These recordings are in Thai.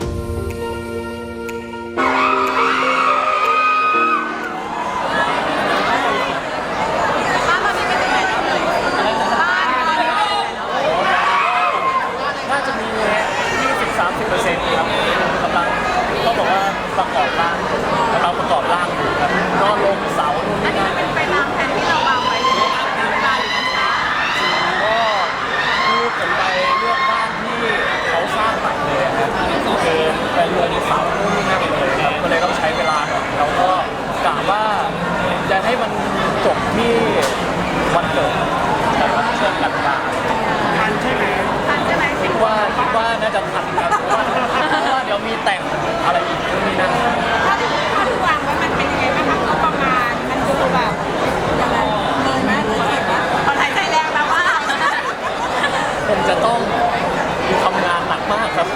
บ้ น่าจะทันครับเพราะว่าเพราะว่าเดี๋ยวมีแต่งอะไรอีกนู่นนี่นั่นถ้าที่ถ้าที่วางไว้มันเป็นยังไงบ้างคะงบประมาณมันดูแบบยังไงเลยไหมเลยเห็นไหมตอนหายใจแรงแล้วว่าผมจะต้องทำงานหนักมากครับ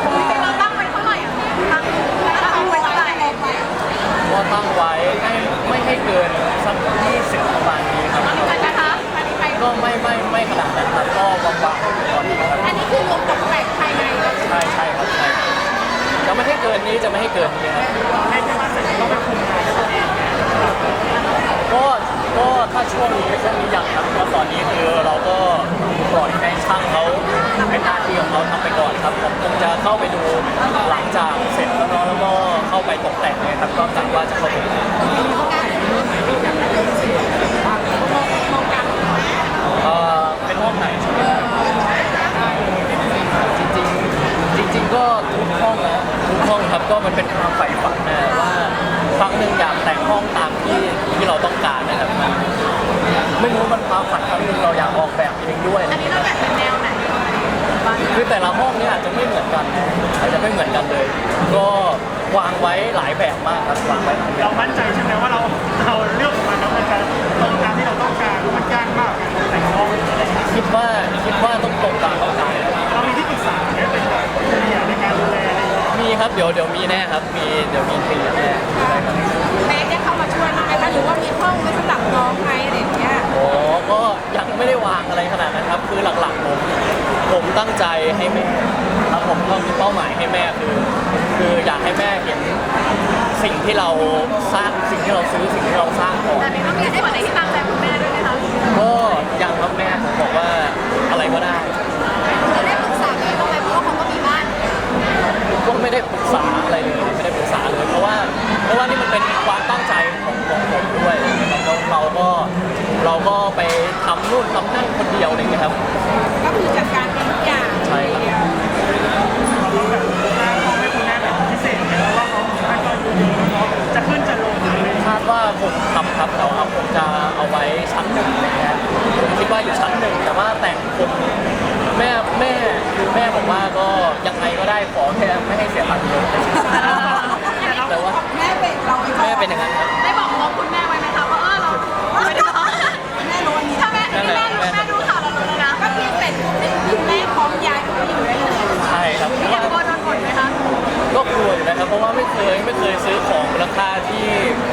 เราตั้งไว้เท่าไหร่อะตั้งตั้งไว้เท่าไหร่ก็ตั้งไว้ให้ไม่ให้เกินสัก20ประมาณนี้ครับกันนะคะอันนี้ไปก็ไม่ไม่ไม่ขนาดนั้นครับก็วางวางๆไว้ก่อนครับ อันนี้คือลงตกแต่งภายในใช่ใช่ครับใช่จะไม่ให้เกินนี้จะไม่ให้เกินนี้ครับให้ที่มาเสร็จต้องไปคุมงานด้วยตัวเองก็ก็ถ้าช่วงนี้ช่วงนี้ยังครับเพราะตอนนี้คือเราก็ปล่อยให้ช่างเขาเป็นหน้าที่ของเขาทำไปก่อนครับผมคงจะเข้าไปดูหลังจากเสร็จแล้วเนาะแล้วก็เข้าไปตกแต่งเลยครับก็กะว่าจะเข้าไปดูเอ่อเป็นห้องไหน คือแต่ละห้องเนี่ยอาจจะไม่เหมือนกัน อาจจะไม่เหมือนกันเลย ก็วางไว้หลายแบบมากครับวางไว้หลายแบเราบมั่นใจใช่ไหมว่าเราเราเลือกออกมาแล้วมันจะตรงตามที่เราต้องการมันยากมากการแต่งห้องอะไรอย่างเงี้ยคิดว่าคิดว่าต้องตรงตามต้องการครับเรามีที่ปรึกษาไหมเป็นแบบเฉลี่ยในการดูแลอะไรอย่างเงี้ยมีครับเดี๋ยวเดี๋ยวมีแน่ครับมีเดี๋ยวมีทีแน่ใช่ครับเบสได้เข้ามาช่วยบ้างไหมคะหรือว่ามีห้องไว้สำหรับน้องไหมอะไรอย่างเงี้ยโอ้ก็ยังไม่ได้วางอะไรขนาดนั้นครับ คือหลักๆผมผม ตั้งใจให้แม่ครับผมก็มีเป้าหมายให้แม่คือ คืออยากให้แม่เห็นสิ่งที่เราสร้างสิ่งที่เราซื้อสิ่งที่เราสร้างก่อน แต่เบสต้องมีส่วนไหนที่ตามใจคุณแม่ด้วยไหมคะ ก็ยังครับแม่ผมบอกว่าอะไรก็ได้ ขอแค่ไม่ให้เสียตังค์เยอะแต่ว่าแม่เป็นเราแม่เป็นอย่างนั้นครับได้บอกงบคุณแม่ไว้ไหมคะว่าเออเราไม่ได้บอกแม่รู้อันนี้ถ้าแม่ถ้าแม่รู้แม่ดูข่าวเรารู้แล้วนะก็คือเสร็จปุ๊บนี่คือแม่พร้อมย้ายก็อยู่ได้เลยใช่ครับเพราะอยากว่าโดนโดนกดไหมคะก็กลัวอยู่นะครับเพราะว่าไม่เคยไม่เคยซื้อของมูลค่าที่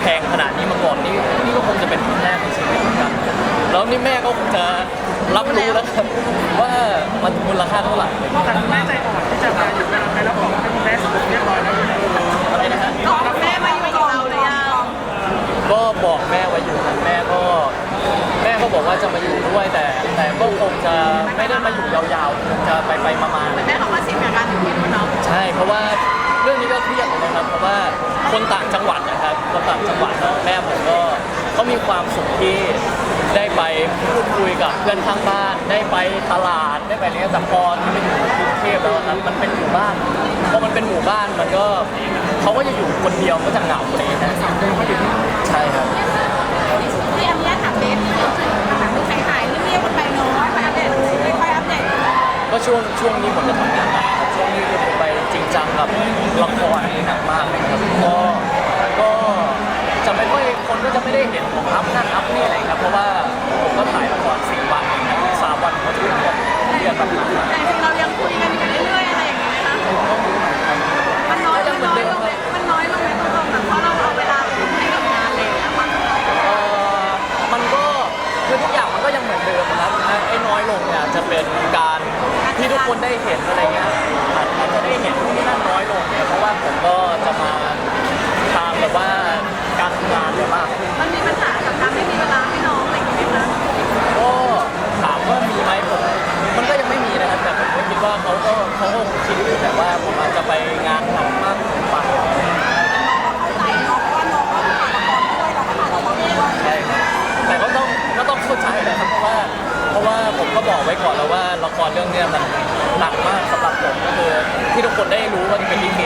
แพงขนาดนี้มาก่อนนี่นี่ก็คงจะเป็นครั้งแรกในชีวิตเหมือนกันแล้วนี่แม่ก็คงจะ รับรู้แล้วครับว่ามันมูลค่าเท่าไหร่แต่คุณแม่ใจอ่อนที่จะมาอยู่กับเราแล้วบอกให้คุณแม่สมบูรณ์เรียบร้อยแล้วอยู่แล้วอะไรนะฮะก็แม่มาอยู่กับเราเลยอะก็บอกแม่ไว้อยู่ครับแม่ก็ แม่ก็บอกว่าจะมาอยู่ด้วยแต่ แต่ก็คงจะไม่ได้มาอยู่ยาวๆคงจะไปไปๆมาๆนะ แม่เขาก็ชินกับการอยู่ที่คุณน้องใช่เพราะว่าเรื่องนี้ก็เครียดเหมือนกันครับเพราะว่าคนต่างจังหวัดนะครับคนต่างจังหวัดเนาะแม่ผมก็ เขามีความสุขที่ได้ไปพูดคุยกับเพื่อนข้างบ้าน ได้ไปตลาดได้ไปอะไรเงี้ยแต่พอที่ไปอยู่กรุงเทพแล้วครับมันเป็นหมู่บ้านพอมันเป็นหมู่บ้านมันก็เขาก็จะอยู่คนเดียวก็จะเหงาอะไรอย่างเงี้ยนะใช่ครับที่อนุญาตถามเบสที่เราถึงถามที่หายหายเรียบๆไปน้อยไปอัปเดตไม่ค่อยอัปเดตก็ช่วงช่วงนี้ผมจะทำงานหนักครับช่วงนี้คือผมไปจริงจังกับละครนี่หนักมากเลยครับก็ก็จะไม่ค่อยคน ก็จะไม่ได้เห็นผมอัพนั่นอัพนี่อะไรครับเพราะว่าผมก็ถ่ายละครสี่วันเองครับสามวันผมก็จะเรียนเรียนแบบหนักแต่จริงเรายังคุยกันอยู่เรื่อยๆอะไรอย่างเงี้ยนะคะมันน้อยมันน้อยลงไหมมันน้อยลงไหมตรงๆแบบเพราะเราเอาเวลาไปให้กับงานเลยนะคะเอ่อมันก็คือทุกอย่างมันก็ยังเหมือนเดิมนะครับไอ้น้อยลงเนี่ยจะเป็นการที่ทุกคนได้เห็นอะไรเงี้ยอาจอาจจะได้เห็นที่นั่นน้อยลงเนี่ยเพราะว่าผมก็จะมาถามว่าผมอาจจะไปงานหนักมากเกินไป เข้าใจเนาะเพราะว่าน้องก็ถ่ายละครด้วยเราก็ถ่ายละครด้วย ใช่ครับแต่ก็ต้องก็ต้องเข้าใจนะครับเพราะว่า เพราะว่าผมก็บอกไว้ก่อนแล้วว่าละครเรื่องเนี้ยมันหนักมากสำหรับผมก็คือ ที่ทุกคนได้รู้ว่าจะเป็นลิเก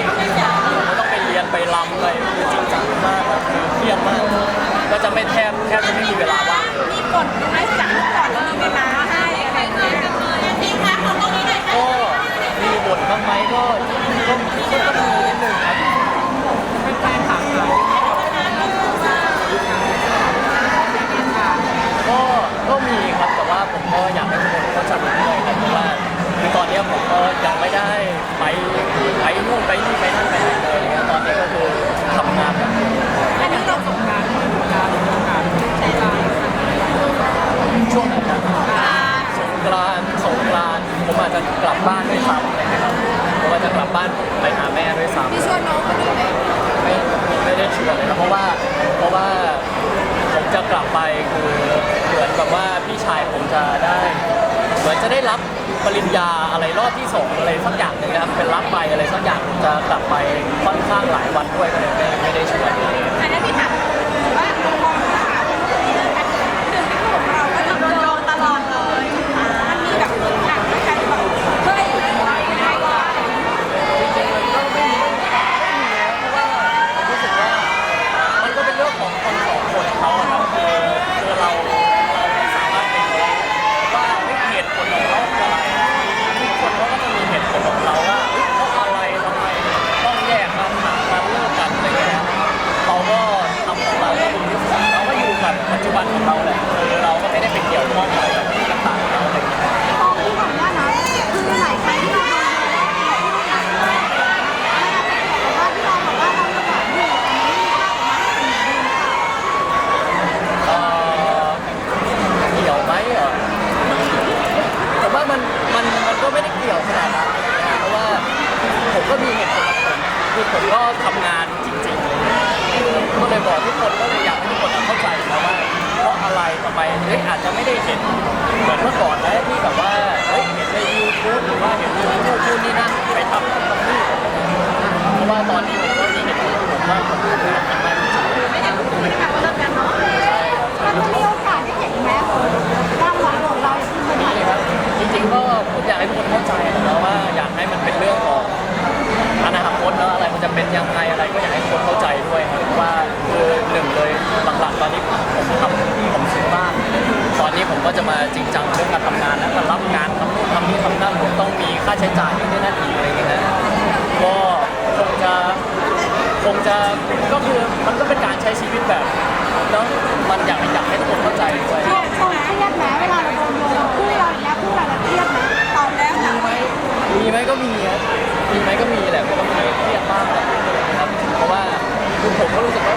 ผมก็ต้องไปเรียนไปรำไปคือจริงจังมากครับคือเครียดมาก ก็จะไม่แทบแทบจะไม่มีเวลาว่างมีกฎไหมจากเมื่อก่อนเรามีเวลาให้อะไรอย่างเงี้ยพี่คะขอตรงนี้หน่อยค่ะก็มีบทบ้างไหมก็ก็ก็ต้องมีนิดนึงครับ เป็นแฟนถามเรา ก็ก็มีครับแต่ว่าผมก็อยากให้ทุกคนเข้าใจด้วยครับเพราะว่าคือตอนเนี้ยผมก็ยังไม่ได้ไปไปนู่นไปนี่ไปนั่นไปไหนเลยอะไรเงี้ยตอนนี้ก็คือทำงานแบบเดียว อันนี้เรา สงการสงการสงการใช้ลา ช่วงไหนนะสง กรานต์สงกรานต์ผมอาจจะกลับบ้านด้วยซ้ำอะไรเงี้ยครับผมอาจจะกลับบ้านไปหาแม่ด้วยซ้ำพี่ชวนน้องคนนี้ไหมไม่ไม่ได้ชวนเลยนะเพราะว่าเพราะว่าผมจะกลับไปคือเหมือนกับว่าพี่ชายผมจะได้เหมือนจะได้รับปริญญาอะไรรอบที่สองอะไรสักอย่างหนึ่งนะครับเป็นรับไปอะไรสักอย่างผมจะกลับไปค่อนข้างหลายวันด้วยก็เลยไม่ไม่ได้ชวนอันนี้พี่ถามว่าเรามองว่าเรื่องที่คู่ของเราก็จะโดนตลอดเลยมันมีแบบหนักด้วยกันแบบเฮ้ยไม่ได้ว่า จริงๆมันก็ไม่มีไม่มีนะเพราะว่าผมรู้สึกว่ามันก็เป็นเรื่องของคนสองคนเขาอะครับคือคือเราเราไม่สามารถไปรู้ว่าเหตุผลของเขาคืออะไรทุกคนเขาก็จะมีเหตุผลของเขาว่าเฮ้ยเพราะอะไรทำไมต้องแยกกันห่างกันเลิกกันอะไรเงี้ยเราก็ทำของเราก็ดีที่สุดเราก็อยู่กับปัจจุบันของเราแหละคือเราก็ไม่ได้ไปเกี่ยวข้องอะไรกับที่ต่างๆเขาอะไรเงี้ย มองที่ก่อนหน้านั้นคือหลายครั้งที่เราโดนว่าที่เราบอกว่าเราจะแบบอยู่กันไม่มีภาพออกมาให้เป็นอย่างนี้ค่ะ เอ่อเกี่ยวไหมเหรอผมว่ามันมันมันก็ไม่ได้เกี่ยวขนาดนั้นนะเพราะว่าผมก็มีเหตุผลของผมคือผมก็ทำงานจริงๆก็เลยบอกทุกคนก็เลยอยากให้ทุกคนเข้าใจนะว่าเพราะอะ ไรทำไมเฮ้ยอาจจะไม่ได้เห็นเหมือนเมื่อก่อนนะที่แบบว่าเฮ้ยเห็นในยูทูบหรือว่าเห็นยูทูบนู่นนี่นั่นไปทำนู่นทำนี่เพราะว่าตอนนี้ผมก็มีเหตุผลของผมว่าผมทำงานทำงานจริงไม่ได้พูดไม่ได้แบบว่าเลิกกันเนาะมันจะมีโอกาสได้เห็นแม้ร่างหลังของเราคือมันนี่ครับจริงๆก็ผมอยากให้ทุกคนเข้าใจนะว่าอยากให้มันเป็นเรื่องของอนาคตแล้วอะไรมันจะเป็นยังไงอะไร จะมาจริงจังเรื่องการทำงานแล้วมารับงานทำนู่นทำนี่ทำนั่นผมต้องมีค่าใช้จ่ายนู่นนี่นั่นอีกอะไรอย่างเงี้ยนะก็คงจะคงจะก็คือมันก็เป็นการใช้ชีวิตแบบเนาะมันอยากอยากให้ทุกคนเข้าใจด้วยเครียดเครียดไหมเวลาเราโดนโยงคู่เราอย่างเงี้ยคู่เราเครียดไหมตอนแล้วหลังมีไหมมีไหมก็มีครับมีไหมก็มีแหละมันก็มีเครียดบ้างแหละครับเพราะว่าคือผมก็รู้สึกว่า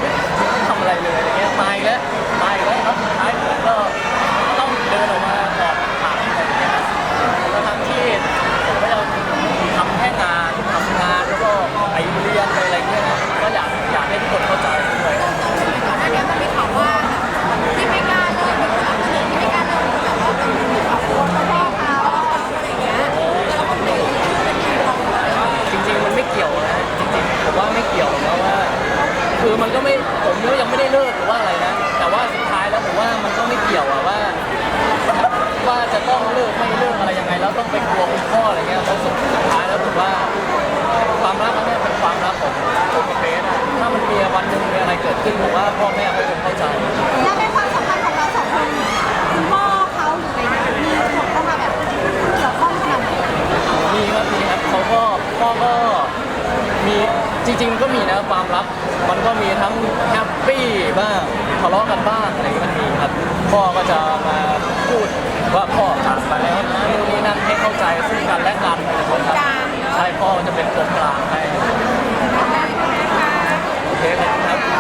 ะเลาะกันบ้างอะไรก็มีครับ พ่อก็จะมาพูดว่าพ่อผ่านไปแล้วนะนนนี่นั่นให้เข้าใจซึ่งกันและกันนะครับใช่พ่อจะเป็นตัวกลางให้โอเคครับ